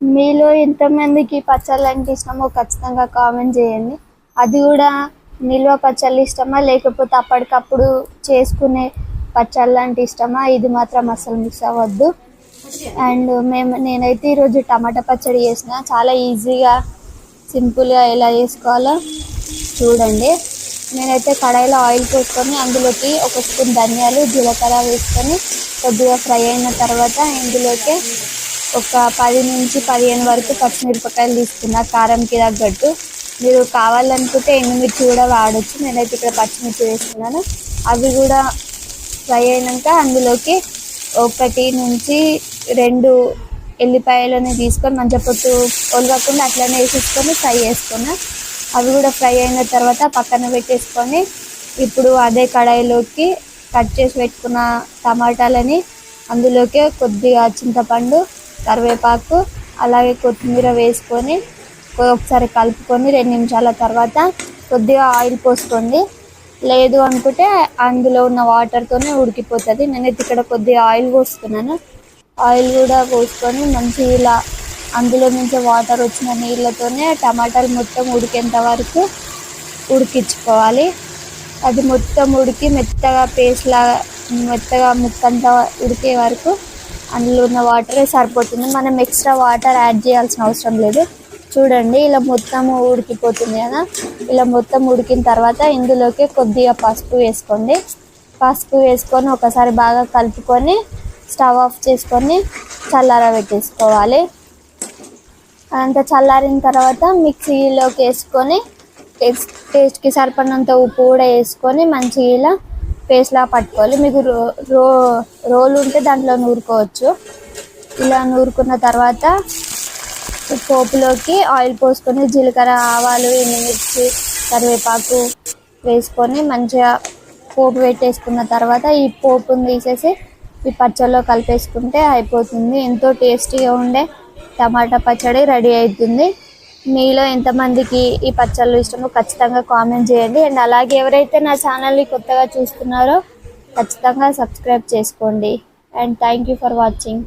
మీలో ఎంతమందికి పచ్చళ్ళు అంటే ఇష్టమో ఖచ్చితంగా కామెంట్ చేయండి. అది కూడా నిల్వ పచ్చళ్ళు ఇష్టమా? లేకపోతే అప్పటికప్పుడు చేసుకునే పచ్చళ్ళు అంటే ఇష్టమా? ఇది మాత్రం అసలు మిస్ అవ్వద్దు. అండ్ మేము నేనైతే ఈరోజు టమాటా పచ్చడి చేసిన. చాలా ఈజీగా సింపుల్గా ఎలా చేసుకోవాలో చూడండి. నేనైతే కడాయిలో ఆయిల్ పోసుకొని అందులోకి ఒక స్పూన్ ధనియాలు జీలకర్ర వేసుకొని కొద్దిగా ఫ్రై అయిన తర్వాత ఇందులోకి ఒక పది నుంచి పదిహేను వరకు పచ్చిమిరపకాయలు తీసుకున్న కారంకి తగ్గట్టు. మీరు కావాలనుకుంటే ఎండుమిర్చి కూడా వాడచ్చు. నేనైతే ఇక్కడ పచ్చిమిర్చి వేసుకున్నాను. అవి కూడా ఫ్రై అయినాక అందులోకి ఒకటి నుంచి రెండు ఎల్లిపాయలని తీసుకొని మంచిగా పొట్టు ఒలగకుండా అట్లనే వేసేసుకొని ఫ్రై చేసుకున్నా. అవి కూడా ఫ్రై అయిన తర్వాత పక్కన పెట్టేసుకొని ఇప్పుడు అదే కడాయిలోకి కట్ చేసి పెట్టుకున్న టమాటాలని అందులోకి కొద్దిగా చింతపండు కరివేపాకు అలాగే కొత్తిమీర వేసుకొని ఒకసారి కలుపుకొని రెండు నిమిషాల తర్వాత కొద్దిగా ఆయిల్ పోసుకోండి. లేదు అనుకుంటే అందులో ఉన్న వాటర్తోనే ఉడికిపోతుంది. నేనైతే ఇక్కడ కొద్దిగా ఆయిల్ పోసుకున్నాను ఆయిల్ కూడా పోసుకొని మంచిగా ఇలా అందులో నుంచి వాటర్ వచ్చిన నీళ్ళతోనే టమాటాలు మొత్తం ఉడికేంత వరకు ఉడికించుకోవాలి. అది మొత్తం ఉడికి మెత్తగా పేస్ట్ లాగా మెత్తగా ముక్కంత ఉడికే వరకు అందులో ఉన్న వాటరే సరిపోతుంది. మనం ఎక్స్ట్రా వాటర్ యాడ్ చేయాల్సిన అవసరం లేదు. చూడండి ఇలా మొత్తం ఉడికిపోతుంది కదా. ఇలా మొత్తం ఉడికిన తర్వాత ఇందులోకి కొద్దిగా పసుపు వేసుకోండి. పసుపు వేసుకొని ఒకసారి బాగా కలుపుకొని స్టవ్ ఆఫ్ చేసుకొని చల్లార పెట్టేసుకోవాలి అంత చల్లారిన తర్వాత మిక్సీలోకి వేసుకొని టేస్ట్ టేస్ట్కి సరిపడినంత ఉప్పు కూడా వేసుకొని మంచిగా ఇలా పేస్ట్లా పట్టుకోవాలి. మీకు రో రో రోలు ఉంటే దాంట్లో నూరుకోవచ్చు. ఇలా నూరుకున్న తర్వాత పోపులోకి ఆయిల్ పోసుకొని జీలకర్ర ఆవాలు ఎండుమిర్చి కరివేపాకు వేసుకొని మంచిగా పోపు పెట్టేసుకున్న తర్వాత ఈ పోపుని తీసేసి ఈ పచ్చళ్ళలో కలిపేసుకుంటే అయిపోతుంది. ఎంతో టేస్టీగా ఉండే టమాటా పచ్చడి రెడీ అవుతుంది మీలో ఎంతమందికి ఈ పచ్చళ్ళు ఇష్టమో ఖచ్చితంగా కామెంట్ చేయండి. అండ్ అలాగే ఎవరైతే నా ఛానల్ని కొత్తగా చూస్తున్నారో ఖచ్చితంగా సబ్స్క్రైబ్ చేసుకోండి. And thank you for watching.